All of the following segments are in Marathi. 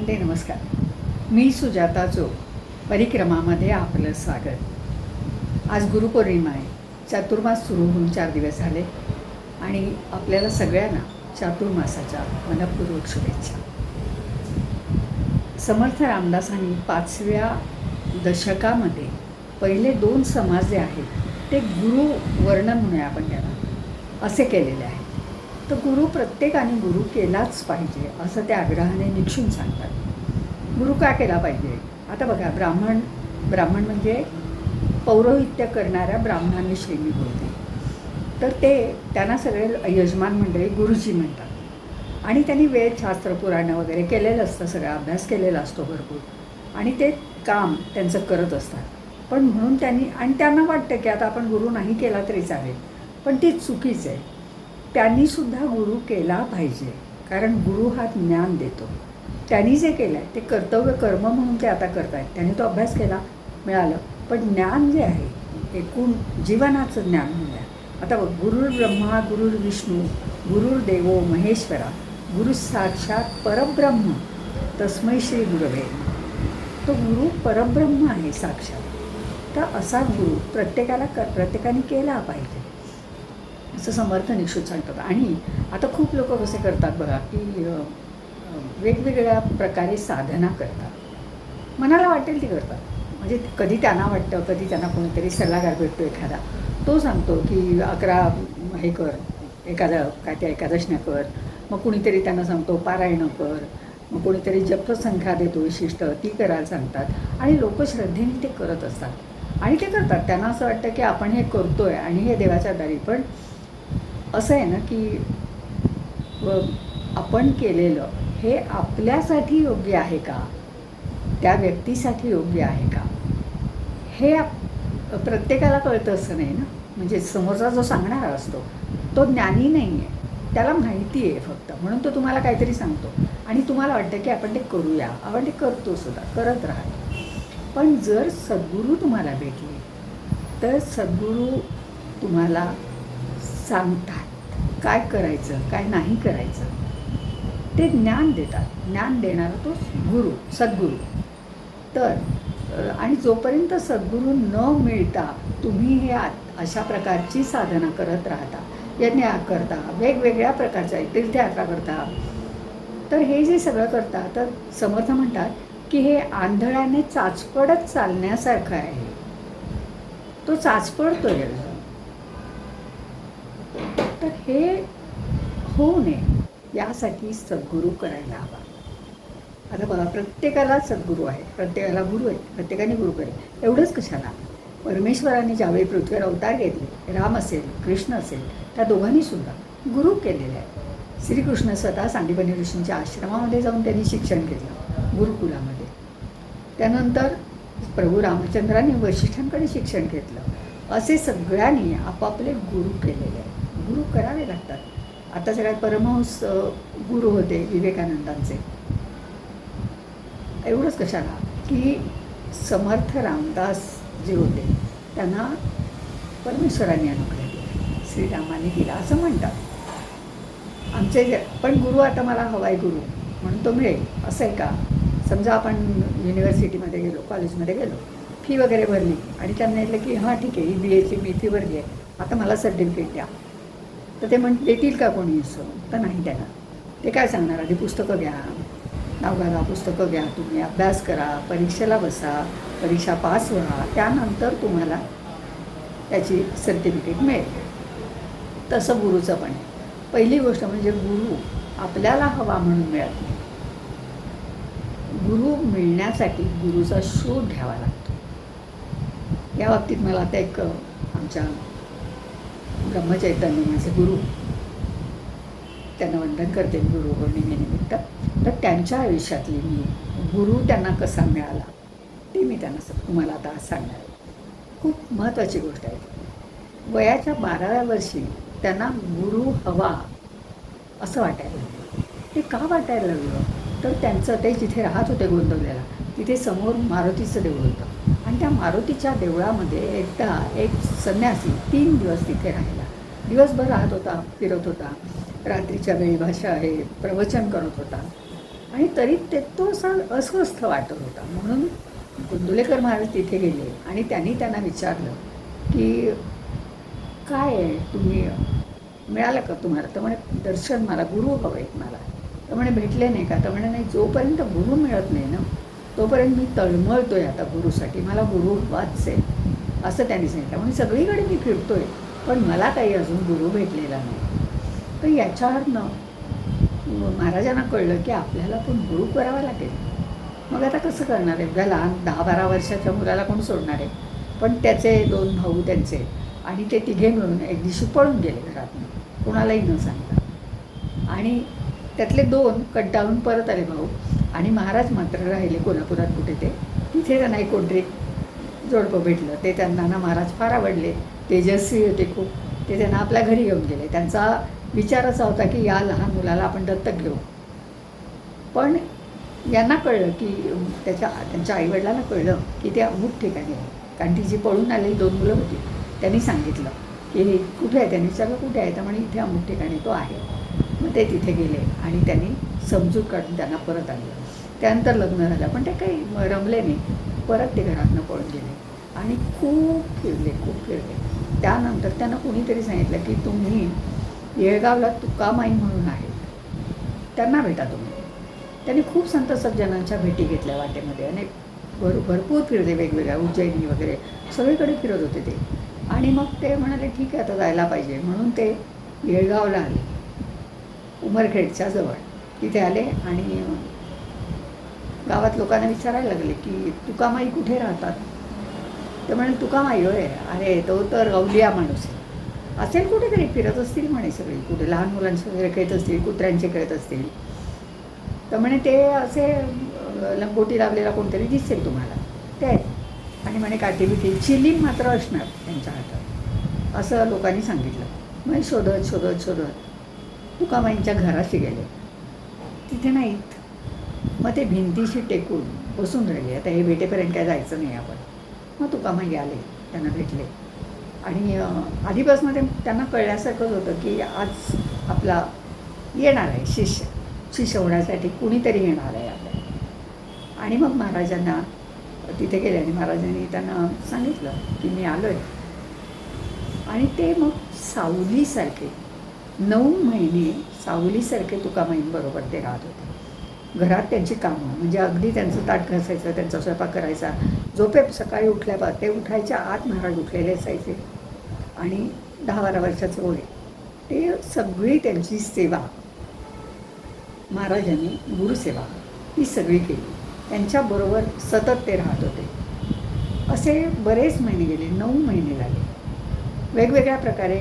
म्हणजे नमस्कार. मी सुजाता जो परिक्रमामध्ये आपलं स्वागत. आज गुरुपौर्णिमा आहे. चातुर्मास सुरू होऊन चार दिवस झाले आणि आपल्याला सगळ्यांना चातुर्मासाच्या मनपूर्वक शुभेच्छा. समर्थ रामदासांनी पाचव्या दशकामध्ये पहिले दोन समाज जे आहेत ते गुरु वर्णन म्हणूया आपण त्याला असे केलेले आहे. तर गुरु प्रत्येकाने गुरु केलाच पाहिजे असं त्या आग्रहाने निक्षून सांगतात. गुरु का केला पाहिजे? आता बघा ब्राह्मण ब्राह्मण म्हणजे पौरोहित्य करणाऱ्या ब्राह्मणांविषयी मी बोलते तर ते त्यांना सगळे यजमान मंडळी गुरुजी म्हणतात. आणि त्यांनी वेद शास्त्र पुराणं वगैरे केलेलं असतं सगळा अभ्यास केलेला असतो भरपूर. आणि ते काम त्यांचं करत असतात. पण म्हणून त्यांनी आणि त्यांना वाटतं की आता आपण गुरु नाही केला तरी चालेल पण ते चुकीचं आहे. त्यांनीसुद्धा गुरु केला पाहिजे. कारण गुरु हा ज्ञान देतो. त्यांनी जे केलं आहे ते कर्तव्य कर्म म्हणून ते आता करत आहेत त्यांनी तो अभ्यास केला मिळालं. पण ज्ञान जे आहे एकूण जीवनाचं ज्ञान म्हणूया आता गुरुर ब्रह्मा गुरुर विष्णू गुरुर देवो महेश्वरा गुरु साक्षात परब्रह्म तस्मै श्री गुरवे. तो गुरु परब्रह्म आहे साक्षात. तर असा गुरु प्रत्येकाला क प्रत्येकाने केला पाहिजे. असं समर्थ निक्षुत सांगतात. आणि आता खूप लोक कसे करतात बघा की वेगवेगळ्या प्रकारे साधना करतात. मनाला वाटेल ती करतात. म्हणजे कधी त्यांना वाटतं कधी त्यांना कोणीतरी सल्लागार भेटतो एखादा. तो सांगतो की अकरा हे कर एखादा काय त्या एकादशण्या कर. मग कुणीतरी त्यांना सांगतो पारायणं कर. मग कोणीतरी जपसंख्या देतो विशिष्ट ती करायला सांगतात. आणि लोक श्रद्धेने ते करत असतात. आणि ते करतात. त्यांना असं वाटतं की आपण हे करतो आहे आणि हे देवाच्या दारी. पण असं आहे ना की आपण केलेलं हे आपल्यासाठी योग्य आहे का? त्या व्यक्तीसाठी योग्य आहे का? हे आप- प्रत्येकाला कळतं असं नाही ना? म्हणजे समोरचा जो सांगणारा असतो तो ज्ञानी नाही आहे. त्याला माहिती आहे फक्त. म्हणून तो तुम्हाला काहीतरी सांगतो. आणि तुम्हाला वाटतं की आपण ते करूया. आपण ते करतो सुद्धा. करत राहतो पण जर सद्गुरू तुम्हाला भेटले तर सद्गुरू तुम्हाला सांगतात. काय करायचं काय नाही करायचं ते ज्ञान देतात. ज्ञान देणारा तो गुरु सद्गुरू. तर आणि जोपर्यंत सद्गुरू न मिळता तुम्ही हे आ- अशा प्रकारची साधना करत राहता यज्ञ करता वेगवेगळ्या प्रकारच्या तीर्थयात्रा करता तर हे जे सगळं करता तर समर्थ म्हणतात की हे आंधळ्याने चाचपडत चालण्यासारखं आहे. तो चाचपडतोय. तर हे होऊ नये. यासाठी सद्गुरू करायला हवा. आता बघा प्रत्येकाला सद्गुरू आहे. प्रत्येकाला गुरु आहे प्रत्येकाने गुरु करेल एवढंच कशाला? परमेश्वराने ज्यावेळी पृथ्वीवर अवतार घेतले राम असेल कृष्ण असेल त्या दोघांनी सुद्धा गुरु केलेले आहे श्रीकृष्ण स्वतः सांडीपणी ऋषींच्या आश्रमामध्ये जाऊन त्यांनी शिक्षण घेतलं गुरुकुलामध्ये. त्यानंतर प्रभू रामचंद्रांनी वशिष्ठांकडे शिक्षण घेतलं. असे सगळ्यांनी आपापले गुरु केलेले आहेत. गुरु करावे लागतात. आता सगळ्यात परमहंस गुरु होते विवेकानंदांचे. एवढंच कशाला? की समर्थ रामदास जे होते त्यांना परमेश्वरांनी अनुग्रह दिला. श्रीरामाने दिला असं म्हणतात. आमचे जे पण गुरु आता मला हवाय गुरु म्हणून तो मिळेल असं आहे का? समजा आपण युनिव्हर्सिटीमध्ये गेलो कॉलेजमध्ये गेलो फी वगैरे भरली आणि त्यांना म्हटलं की हां ठीक आहे ही बी एची मी फी भरली आहे. आता मला सर्टिफिकेट द्या. तर ते म्हण देतील का कोणी असं? तर नाही त्याला. ते काय सांगणार? आधी पुस्तकं घ्या. नाव घाला पुस्तकं घ्या. तुम्ही अभ्यास करा परीक्षेला बसा परीक्षा पास व्हा. त्यानंतर तुम्हाला त्याची सर्टिफिकेट मिळेल. तसं गुरुचं पण आहे. पहिली गोष्ट म्हणजे गुरु आपल्याला हवा म्हणून मिळत नाही. गुरु मिळण्यासाठी गुरुचा शोध घ्यावा लागतो. या बाबतीत मला आता एक आमच्या ब्रह्मचैतन्य माझे गुरु. त्यांना वंदन करते मी गुरु पौर्णिमेनिमित्त. तर त्यांच्या आयुष्यातली मी गुरु त्यांना कसा मिळाला ते मी त्यांना तुम्हाला आता आज सांगणार आहे. खूप महत्त्वाची गोष्ट आहे. वयाच्या बाराव्या वर्षी त्यांना गुरु हवा असं वाटायला ते का वाटायला लागलं? तर त्यांचं ते जिथे राहत होते गोंदवलेला तिथे समोर मारुतीचं देऊळ होतं. आणि त्या मारुतीच्या देवळामध्ये एकदा एक संन्यासी तीन दिवस तिथे राहिला. दिवसभर राहत होता फिरत होता. रात्रीच्या वेळी भाषा हे प्रवचन करत होता. आणि तरी ते तो असा अस्वस्थ वाटत होता. म्हणून कुंदुलेकर महाराज तिथे गेले आणि त्यांनी त्यांना विचारलं की काय आहे? तुम्ही मिळालं का तुम्हाला? तर म्हणे दर्शन मला गुरु हवं आहेत मला. तर म्हणे भेटले नाही का? तर म्हणे नाही जोपर्यंत गुरु मिळत नाही ना तोपर्यंत मी तळमळतोय आता गुरुसाठी. मला गुरु हवाच आहे असं त्यांनी सांगितलं. म्हणजे सगळीकडे मी फिरतोय पण मला काही अजून गुरु भेटलेला नाही. तर याच्यावरनं महाराजांना कळलं की आपल्याला पण गुरु करावा लागेल. मग आता कसं करणार आहे? एवढ्या लहान दहा बारा वर्षाच्या मुलाला कोण सोडणार आहे? पण त्याचे दोन भाऊ त्यांचे आणि ते तिघे मिळून एक दिवशी पळून गेले घरातून. कोणालाही न सांगता. आणि त्यातले दोन कंटाळून परत आले भाऊ. आणि महाराज मात्र राहिले कोल्हापुरात कुठे ते तिथे त्यांना एक कोणतरी जोडपं भेटलं. ते त्यांना ना महाराज फार आवडले. तेजस्वी होते खूप. ते त्यांना आपल्या घरी घेऊन गेले. त्यांचा विचार असा होता की या लहान मुलाला आपण दत्तक घेऊ. पण यांना कळलं की त्याच्या त्यांच्या आईवडिलांना कळलं की ते अमुक ठिकाणी आहे. कारण ती जी पळून आलेली दोन मुलं होती त्यांनी सांगितलं की हे कुठे आहे? त्यांनी विचारलं कुठे आहे? तर म्हणे इथे अमुक ठिकाणी तो आहे. मग ते तिथे गेले आणि त्यांनी समजूत काढून त्यांना परत आणलं. त्यानंतर लग्न झालं. पण ते काही म- रमले नाही. परत ते घरातनं पळून गेले. आणि खूप फिरले खूप फिरले. त्यानंतर त्यांना कुणीतरी सांगितलं की तुम्ही येळगावला तुकामाई म्हणून आहेत. त्यांना भेटा तुम्ही. त्यांनी खूप संत सज्जनांच्या भेटी घेतल्या वाटेमध्ये. आणि भर भरपूर फिरले वेगवेगळ्या उज्जैनी वगैरे. सगळीकडे फिरत होते ते. आणि मग ते म्हणाले ठीक आहे आता जायला पाहिजे. म्हणून ते येळगावला आले. उमरखेडच्या जवळ. तिथे आले आणि गावात लोकांना विचारायला लागले की तुकामाई कुठे राहतात? तर म्हणे तुकामाई होय. अरे तो तर गवलिया माणूस असेल कुठेतरी फिरत असतील म्हणे सगळी. कुठे लहान मुलांचे वगैरे खेळत असतील कुत्र्यांचे खेळत असतील. तर म्हणे ते असे लंगोटी लावलेला कोणतरी दिसेल तुम्हाला. ते आणि म्हणे काठी बिठी चिलीम मात्र असणार त्यांच्या हातात. असं लोकांनी सांगितलं. मग शोधत शोधत शोधत तुकामाईंच्या घराशी गेले. तिथे नाहीत. मग ते भिंतीशी टेकून बसून राहिले. आता हे भेटेपर्यंत काय जायचं नाही आपण. मग तुकामाई आले त्यांना भेटले. आणि आधीपासून ते त्यांना कळल्यासारखंच होतं की आज आपला येणार आहे शिष्य. शिष्य होण्यासाठी कुणीतरी येणार आहे आपल्या आणि मग महाराजांना तिथे गेले आणि महाराजांनी त्यांना सांगितलं की मी आलो आहे आणि ते मग सावलीसारखे नऊ महिने सावलीसारखे तुकामाईंबरोबर ते राहत होते. घरात त्यांची कामं म्हणजे अगदी त्यांचं ताट घासायचं त्यांचा स्वयंपाक करायचा. झोपे सकाळी उठल्या ते उठायच्या आत महाराज उठलेले असायचे. आणि दहा बारा वर्षाचे वय ते सगळी त्यांची सेवा. महाराजांनी गुरुसेवा ही सगळी केली. त्यांच्याबरोबर सतत ते राहत होते. असे बरेच महिने गेले नऊ महिने झाले. वेगवेगळ्या प्रकारे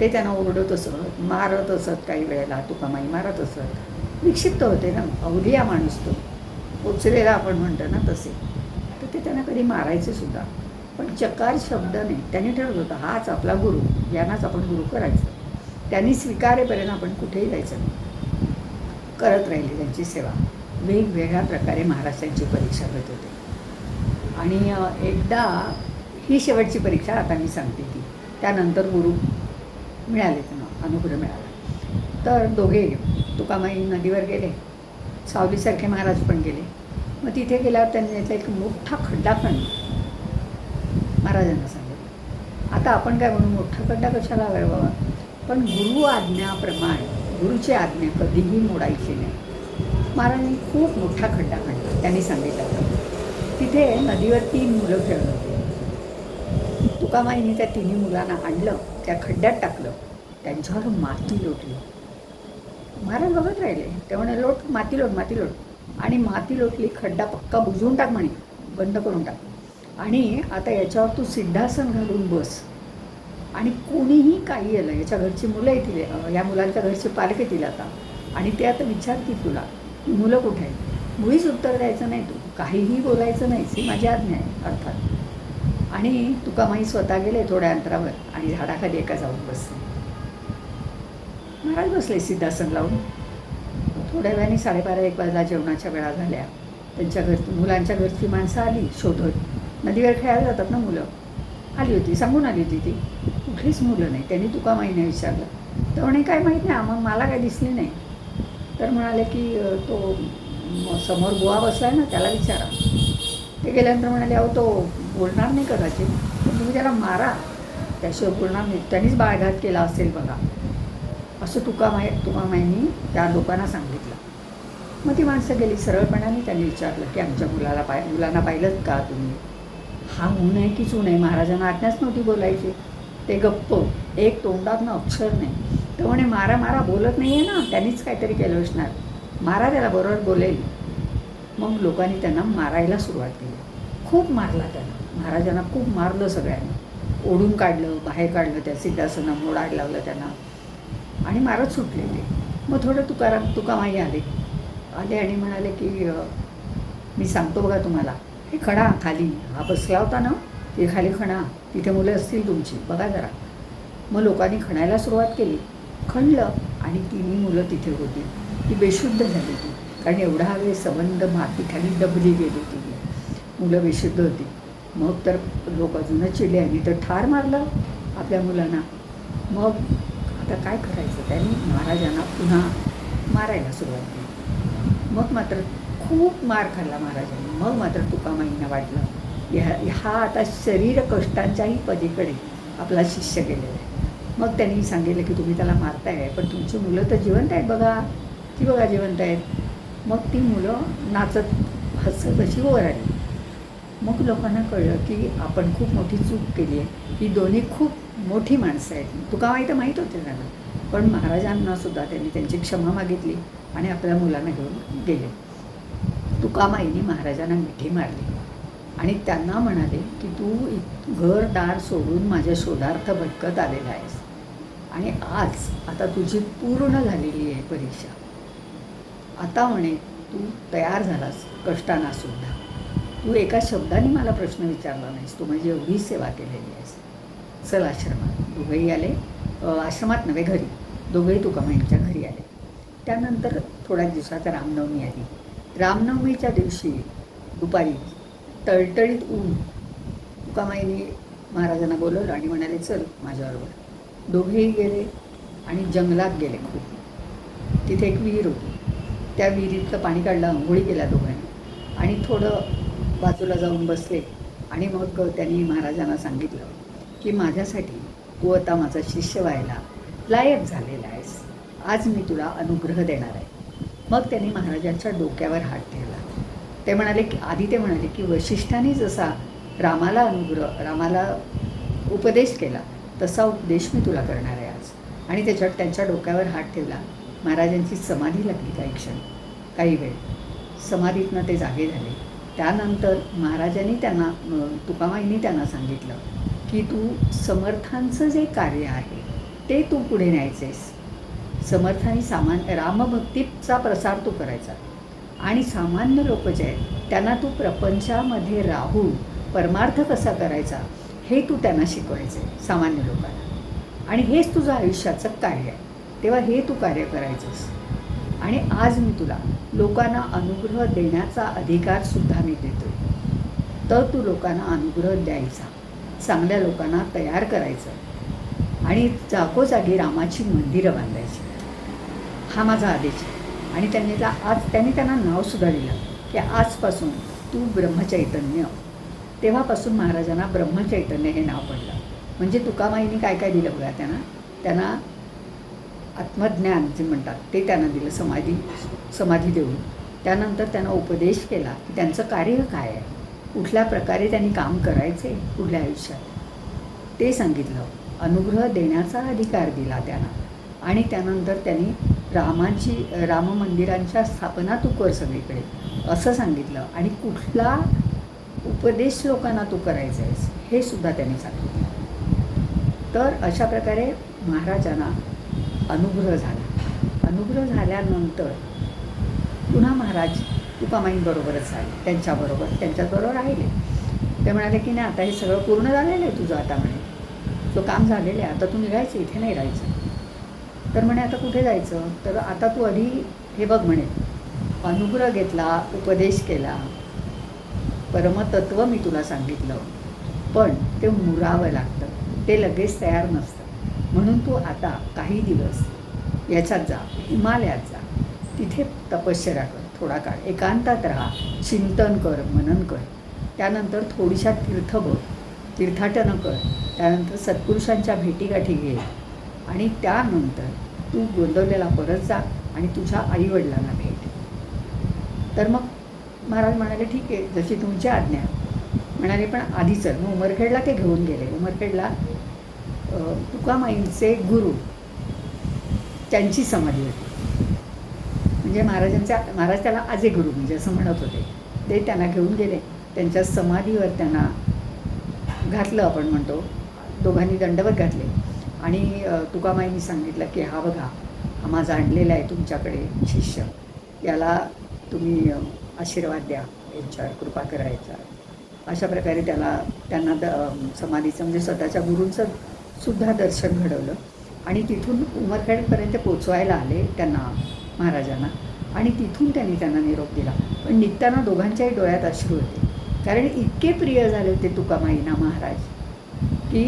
ते त्यांना ओरडत असत मारत असत काही वेळेला तुकामाई मारत असत. विक्षिप्त होते ना अवलिया माणूस तो. उचलेला आपण म्हणतो ना तसे. तर ते त्यांना कधी मारायचे सुद्धा. पण चकार शब्द नाही त्यांनी ठरवलं होतं हाच आपला गुरु यांनाच आपण गुरु करायचं. त्यांनी स्वीकारेपर्यंत आपण कुठेही जायचं नाही. करत राहिली त्यांची सेवा. वेगवेगळ्या प्रकारे महाराष्ट्रांची परीक्षा घेत होते. आणि एकदा ही शेवटची परीक्षा आता मी सांगते ती. त्यानंतर गुरु मिळाले त्यांना अनुग्रह मिळाला. तर दोघे तुकामाई नदीवर गेले. सावलीसारखे महाराज पण गेले. मग तिथे गेल्यावर त्यांनी याचा एक मोठा खड्डा खणला महाराजांना सांगितलं. आता आपण काय म्हणू मोठा खड्डा कशाला हवाय बाबा पण गुरु आज्ञाप्रमाणे गुरुची आज्ञा कधीही मोडायची नाही. महाराजांनी खूप मोठा खड्डा खणला त्यांनी सांगितलं तिथे नदीवर तीन मुलं खेळत होती. तुकामाईने त्या तिन्ही मुलांना आणलं. त्या खड्ड्यात टाकलं. त्यांच्यावर माती लोटली. महाराज बघत राहिले. ते म्हणे लोट माती लोट माती लोट. आणि माती लोटली खड्डा पक्का बुजवून टाक म्हणे. बंद करून टाक. आणि आता याच्यावर तू सिद्धासन घालून बस. आणि कोणीही काही आलं याच्या घरची मुलं येतील या मुलांच्या घरचे पालक येतील आता. आणि ते आता विचारतील तुला की मुलं कुठे आहेत? मुळीच उत्तर द्यायचं नाही तू. काहीही बोलायचं नाहीच ही माझी आज्ञा आहे. अर्थात. आणि तुकामाई स्वतः गेले थोड्या अंतरावर आणि झाडाखाली एका जाऊन बसले. महाराज बसले सिद्धासन लावून. थोड्या वेळाने साडेबारा एक वाजला जेवणाच्या वेळा झाल्या. त्यांच्या घर मुलांच्या घरची माणसं आली शोधत. नदीवर खेळायला जातात ना मुलं. आली होती सांगून आली होती ती. कुठलीच मुलं नाही. त्यांनी तुकामाईने विचारलं. तर म्हणे काय माहीत नाही मग मला काय दिसली नाही. तर म्हणाले की तो समोर समोर बुवा आहे ना त्याला विचारा. ते गेल्यानंतर म्हणाले अहो तो बोलणार नाही कदाचित. पण तुम्ही त्याला मारा. त्याशिवाय बोलणार नाही. त्यांनीच बाळघात केला असेल बघा. असं तुकामाई तुकामाईंनी त्या लोकांना सांगितलं. मग ती माणसं गेली. सरळपणाने त्यांनी विचारलं की आमच्या मुलाला पाय मुलांना पाहिलं का तुम्ही? हा ऊन आहे की चून आहे? महाराजांना आज्ञाच नव्हती बोलायची. ते गप्प. एक तोंडातनं अक्षर नाही. तर म्हणे मारा मारा बोलत नाही आहे ना. त्यांनीच काहीतरी केलं असणार. मारा त्याला बरोबर बोलेल. मग लोकांनी त्यांना मारायला सुरुवात केली. खूप मारला त्यांना. महाराजांना खूप मारलं सगळ्यांना. ओढून काढलं बाहेर काढलं त्या सिद्धासनं मोडाड लावलं त्यांना. आणि मारत सुटलेले. मग थोडं तुकाराम तुकामाई आले. आले आणि म्हणाले की मी सांगतो बघा तुम्हाला. हे खणा खाली. हा बसला होता ना ते खाली खणा तिथे मुलं असतील तुमची. बघा जरा. मग लोकांनी खणायला सुरुवात केली. खणलं आणि तिन्ही मुलं तिथे होती. ती बेशुद्ध झाली होती. कारण एवढा वेळ संबंध मातीखाली दबली गेली ती मुलं बेशुद्ध होती. मग तर लोक अजूनच चिडले आणि तर ठार मारलं आपल्या मुलांना. मग आता काय करायचं? त्यांनी महाराजांना पुन्हा मारायला सुरुवात केली. मग मात्र खूप मार खाल्ला महाराजांनी. मग मात्र तुकामाईंना वाटलं ह्या हा आता शरीर कष्टांच्याही पलीकडे आपला शिष्य गेलेला आहे. मग त्यांनी सांगितलं की तुम्ही त्याला मारताय पण तुमची मुलं तर जिवंत आहेत बघा. ती बघा जिवंत आहेत. मग ती मुलं नाचत हसत अशी वर आली. मग लोकांना कळलं की आपण खूप मोठी चूक केली आहे. ही दोन्ही खूप मोठी माणसं आहेत. तुका वाईट माहीत होते त्यांना पण महाराजांना सुद्धा त्यांनी त्यांची क्षमा मागितली आणि आपल्या मुलांना घेऊन गेले. तुकामाईने महाराजांना मिठी मारली. आणि त्यांना म्हणाले की तू इत- घरदार सोडून माझ्या शोधार्थ भटकत आलेला आहेस. आणि आज आता तुझी पूर्ण झालेली आहे परीक्षा. आता म्हणे तू तयार झालास कष्टांना सुद्धा. तू एका शब्दाने मला प्रश्न विचारला नाहीस. तू म्हणजे एवढी सेवा केलेली आहेस. चल आश्रमात. दोघेही आले. आश्रमात नव्हे घरी. दोघंही तुकामाईंच्या घरी आले. त्यानंतर थोड्या दिवसात रामनवमी आली. रामनवमीच्या दिवशी दुपारी तळतळीत ऊन. तुकामाईने महाराजांना बोलवलं आणि म्हणाले चल माझ्याबरोबर दोघेही गेले आणि जंगलात गेले खूप. तिथे एक विहीर होती. त्या विहिरीतलं पाणी काढलं आंघोळी केल्या दोघांनी. आणि थोडं बाजूला जाऊन बसले आणि मग त्यांनी महाराजांना सांगितलं की माझ्यासाठी तू आता माझा शिष्य व्हायला लायक झालेला आहेस. आज मी तुला अनुग्रह देणार आहे. मग त्यांनी महाराजांच्या डोक्यावर हात ठेवला. ते म्हणाले की आधी ते म्हणाले की वशिष्ठाने जसा रामाला अनुग्रह रामाला उपदेश केला तसा उपदेश मी तुला करणार आहे आज. आणि त्याच्यात त्यांच्या डोक्यावर हात ठेवला. महाराजांची समाधी लागली काही क्षण काही वेळ. समाधीतनं ते जागे झाले. त्यानंतर महाराजांनी त्यांना तुकामाईंनी त्यांना सांगितलं की तू समर्थांचं जे कार्य आहे ते तू पुढे न्यायचेस समर्थांनी सामान्य रामभक्तीचा प्रसार तू करायचा. आणि सामान्य लोक जे आहेत त्यांना तू प्रपंचामध्ये राहून परमार्थ कसा करायचा हे तू त्यांना शिकवायचं आहे सामान्य लोकांना. आणि हेच तुझं आयुष्याचं कार्य आहे. तेव्हा हे तू कार्य करायचंस. आणि आज मी तुला लोकांना अनुग्रह देण्याचा अधिकारसुद्धा मी देतो तर तू लोकांना अनुग्रह द्यायचा. चांगल्या लोकांना तयार करायचं. आणि जागोजागी रामाची मंदिरं बांधायची. हा माझा आदेश आहे. आणि त्यांनी त्या आज त्यांनी त्यांना नावसुद्धा दिलं की आजपासून तू ब्रह्मचैतन्य. तेव्हापासून महाराजांना ब्रह्मचैतन्य हे नाव पडलं. म्हणजे तुकामाईनी काय काय दिलं बघा त्यांना? त्यांना आत्मज्ञान जे म्हणतात ते त्यांना दिलं समाधी समाधी देऊन. त्यानंतर त्यांना उपदेश केला की त्यांचं कार्य काय आहे? कुठल्या प्रकारे त्यांनी काम करायचे? पुढल्या आयुष्यात? ते सांगितलं. अनुग्रह देण्याचा अधिकार दिला त्यांना. आणि त्यानंतर त्यांनी रामाची राम मंदिरांच्या स्थापना तू कर सगळीकडे. असं सांगितलं. आणि कुठला उपदेश लोकांना तू करायचा आहेस हे सुद्धा त्यांनी सांगितलं. तर अशा प्रकारे महाराजांना अनुग्रह झाला. अनुग्रह झाल्यानंतर पुन्हा महाराज तुकामाईंबरोबरच आले. त्यांच्याबरोबर त्यांच्याबरोबर राहिले. ते म्हणाले की नाही आता हे सगळं पूर्ण झालेलं आहे तुझं आता म्हणे. तो काम झालेलं आहे आता तू निघायचं इथे नाही राहायचं. तर म्हणे आता कुठे जायचं? तर आता तू आधी हे बघ म्हणे. अनुग्रह घेतला उपदेश केला. परमतत्व मी तुला सांगितलं. पण ते मुरावं लागतं. ते लगेच तयार नसतं. म्हणून तू आता काही दिवस याच्यात जा हिमालयात जा. तिथे तपश्चर्या कर थोडा काळ एकांतात राहा चिंतन कर मनन कर. त्यानंतर थोडीशा तीर्थ बघ. तीर्थाटनं कर. त्यानंतर सत्पुरुषांच्या भेटीगाठी घे. आणि त्यानंतर तू गोंदवलेला परत जा आणि तुझ्या आईवडिलांना भेट. तर मग महाराज म्हणाले ठीक आहे जशी तुमची आज्ञा. म्हणाले पण आधी चल. मग उमरखेडला ते घेऊन गेले. उमरखेडला तुकामाईंचे गुरु त्यांची समाधी होती. म्हणजे महाराजांच्या महाराज त्याला आजे गुरु म्हणजे असं म्हणत होते. ते त्यांना घेऊन गेले. त्यांच्या समाधीवर त्यांना घातलं आपण म्हणतो. दोघांनी दंडवत घातले. आणि तुकामाईंनी सांगितलं की हा बघा हा माझा आणलेला आहे तुमच्याकडे शिष्य. याला तुम्ही आशीर्वाद द्या. यांच्यावर कृपा करायचा. अशा प्रकारे त्याला त्यांना द समाधीचं म्हणजे स्वतःच्या गुरूंचं सुद्धा दर्शन घडवलं. आणि तिथून उमरखेडपर्यंत पोचवायला आले त्यांना महाराजांना. आणि तिथून त्यांनी त्यांना निरोप दिला. पण निघताना दोघांच्याही डोळ्यात अश्रू होते. कारण इतके प्रिय झाले होते तुकामाईना महाराज की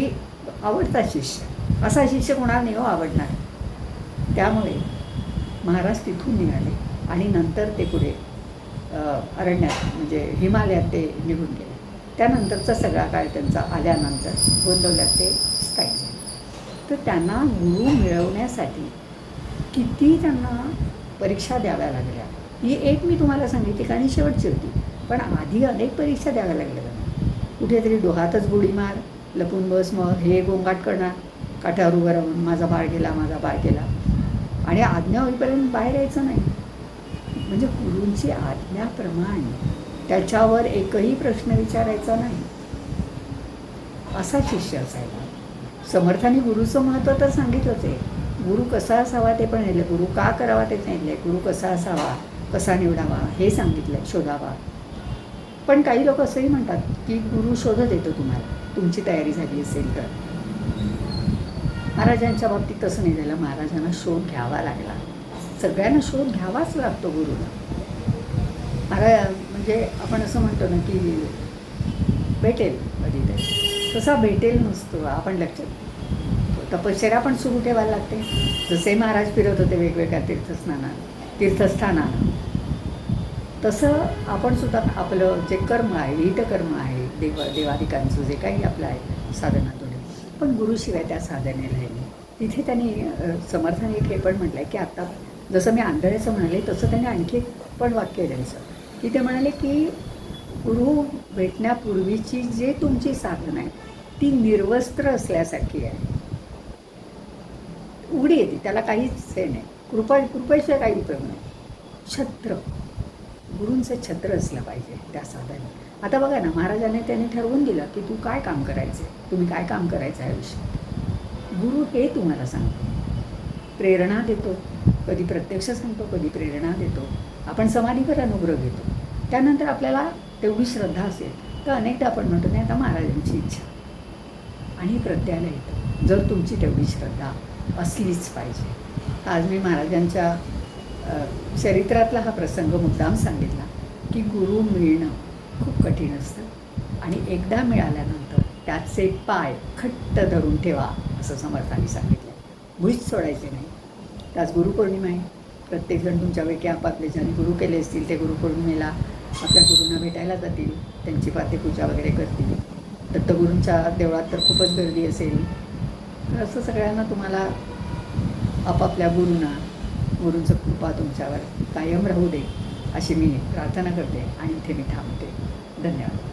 आवडता शिष्य. असा शिष्य कोणाला नाही हो आवडणार? त्यामुळे महाराज तिथून निघाले. आणि नंतर ते पुढे अरण्यात म्हणजे हिमालयात ते निघून गेले. त्यानंतरचा सगळा काळ त्यांचा आल्यानंतर गोंदवल्यात ते स्थायिक झाले तर त्यांना गुरु मिळवण्यासाठी किती त्यांना परीक्षा द्याव्या लागल्या ही एक मी तुम्हाला सांगितली आणि शेवटची होती. पण आधी अनेक परीक्षा द्याव्या लागल्या त्यांना. कुठेतरी डोहातच गोडी मार लपून बस मग हे गोंगाट करणार. काठावर उभं राहून माझा बाळ गेला माझा बाळ गेला. आणि आज्ञा होईपर्यंत बाहेर यायचं नाही. म्हणजे गुरूंची आज्ञाप्रमाणे त्याच्यावर एकही प्रश्न विचारायचा नाही. असा शिष्य असायला. समर्थाने गुरुचं महत्त्व तर सांगितलंच आहे. गुरु कसा असावा ते पण नेलं. गुरु का करावा ते सांगितलं गुरु कसा असावा कसा निवडावा हे सांगितलं शोधावा. पण काही लोक असंही म्हणतात की गुरु शोधत येतो तुम्हाला. तुमची तयारी झाली असेल तर. महाराजांच्या बाबतीत तसं नाही झालं. महाराजांना शोध घ्यावा लागला. सगळ्यांना शोध घ्यावाच लागतो गुरुला. महाराज म्हणजे आपण असं म्हणतो ना की भेटेल कधीतरी. तसा भेटेल नसतो आपण लक्षात तपश्चर्या पण सुरू ठेवायला लागते. जसे महाराज फिरत होते वेगवेगळ्या तीर्थस्नानात तीर्थस्थानानं तसं आपण सुद्धा आपलं जे कर्म आहे हितकर्म आहे देव देवादिकांचं जे काही आपलं आहे साधनातून. पण गुरुशिवाय त्या साधनेला आहे तिथे त्यांनी समर्थन एक हे पण म्हटलं आहे की आता जसं मी आंधळ्याचं म्हणाले तसं त्यांनी आणखी एक पण वाक्य द्यायचं. की ते म्हणाले की गुरु भेटण्यापूर्वीची जे तुमची साधन आहे ती निर्वस्त्र असल्यासारखी आहे. उघडी येते त्याला काहीच हे नाही. कृपा कृपेशिवाय काही उपयोग नाही. छत्र. गुरूंचं छत्र असलं पाहिजे त्या साधने आता बघा ना महाराजाने त्यांनी ठरवून दिलं की तू काय काम करायचं आहे तुम्ही काय काम करायचं आहे आयुष्यात? गुरु हे तुम्हाला सांगतो. प्रेरणा देतो. कधी प्रत्यक्ष सांगतो कधी प्रेरणा देतो. आपण समाधीकर अनुग्रह घेतो. त्यानंतर आपल्याला तेवढी श्रद्धा असेल तर अनेकदा आपण म्हणतो नाही आता महाराजांची इच्छा. आणि प्रत्ययाला येतं. जर तुमची तेवढी श्रद्धा असलीच पाहिजे. आज मी महाराजांच्या चरित्रातला हा प्रसंग मुद्दाम सांगितला की गुरु मिळणं खूप कठीण असतं. आणि एकदा मिळाल्यानंतर त्याचे पाय खट्ट धरून ठेवा असं समर्थाने सांगितलं. भुईच सोडायचे नाही. त्याच गुरुपौर्णिमा आहे. प्रत्येकजण तुमच्यापैकी आपापले ज्यांनी गुरु केले असतील ते गुरुपौर्णिमेला आपल्या गुरूंना भेटायला जातील त्यांची पात्यपूजा वगैरे करतील. दत्तगुरूंच्या देवळात तर खूपच गर्दी असेल. तर असं सगळ्यांना तुम्हाला आपापल्या गुरूंना गुरूंचं कृपा तुमच्यावर कायम राहू दे अशी मी प्रार्थना करते आणि इथे मी थांबते. धन्यवाद.